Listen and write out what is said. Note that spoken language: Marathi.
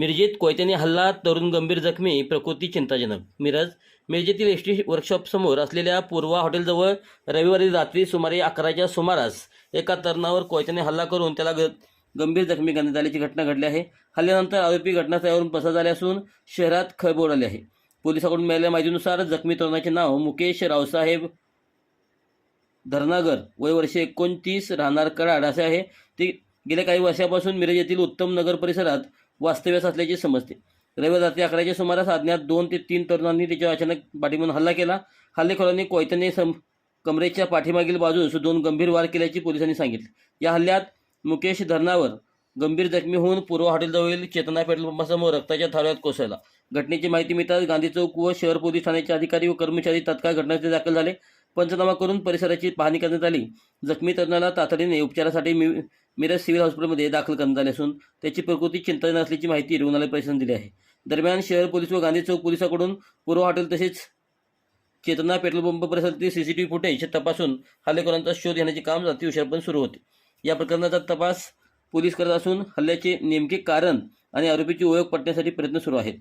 मिरजेत कोयत्याने हल्ला तरुण गंभीर जखमी प्रकृती चिंताजनक. मिरज मिरजेतील एस टी वर्कशॉपसमोर असलेल्या पूर्वा हॉटेलजवळ रविवारी रात्री सुमारे अकराच्या सुमारास एका तरुणावर कोयत्याने हल्ला करून त्याला ग गंभीर जखमी करण्यात आल्याची घटना घडली आहे. हल्ल्यानंतर आरोपी घटनास्थळावरून पसार झाले असून शहरात खळबळ उडाली आहे. पोलिसांकडून मिळालेल्या माहितीनुसार जखमी तरुणाचे नाव मुकेश रावसाहेब धरणागर वय वर्षे एकोणतीस राहणार कराड असे आहे. ते गेल्या काही वर्षापासून मिरज येथील उत्तम नगर परिसरात वास्तव्यास असल्याचे समजते. रविवार रात्री अकराच्या सुमारास अज्ञात दोन ते तीन तरुणांनी त्याच्या अचानक पाठीमागून हल्ला केला. हल्लेखोरांनी कोयत्याने सम कमरेच्या पाठीमागील बाजूस दोन गंभीर वार केल्याचे पोलिसांनी सांगितले. या हल्ल्यात मुकेश धरणावर गंभीर जखमी होऊन पूर्व हॉटेलजवळील चेतना पेट्रोल पंपासमोर रक्ताच्या थाळ्यात कोसळला. घटनेची माहिती मिळताच गांधी चौक व शहर पोलीस ठाण्याचे अधिकारी व कर्मचारी तत्काळ घटनास्थळी दाखल झाले. पंचनामा करून परिसराची पाहणी करण्यात आली. जखमी तरुणाला तातडीने उपचारासाठी मि मिरज सिव्हिल हॉस्पिटलमध्ये दाखल करण्यात आले असून त्याची प्रकृती चिंताजनक असल्याची माहिती रुग्णालय प्रशासन दिली आहे. दरम्यान शहर पोलीस व गांधी चौक पोलिसांकडून पूर्व हॉटेल तसेच चेतना पेट्रोल पंप परिसरातील सीसीटीव्ही फुटेज तपासून हल्लेखोरांचा शोध घेण्याचे काम अति उशिरापर्यंत सुरू होते. या प्रकरणाचा तपास पोलीस करत असून हल्ल्याचे नेमके कारण आणि आरोपीची ओळख पटण्यासाठी प्रयत्न सुरू आहेत.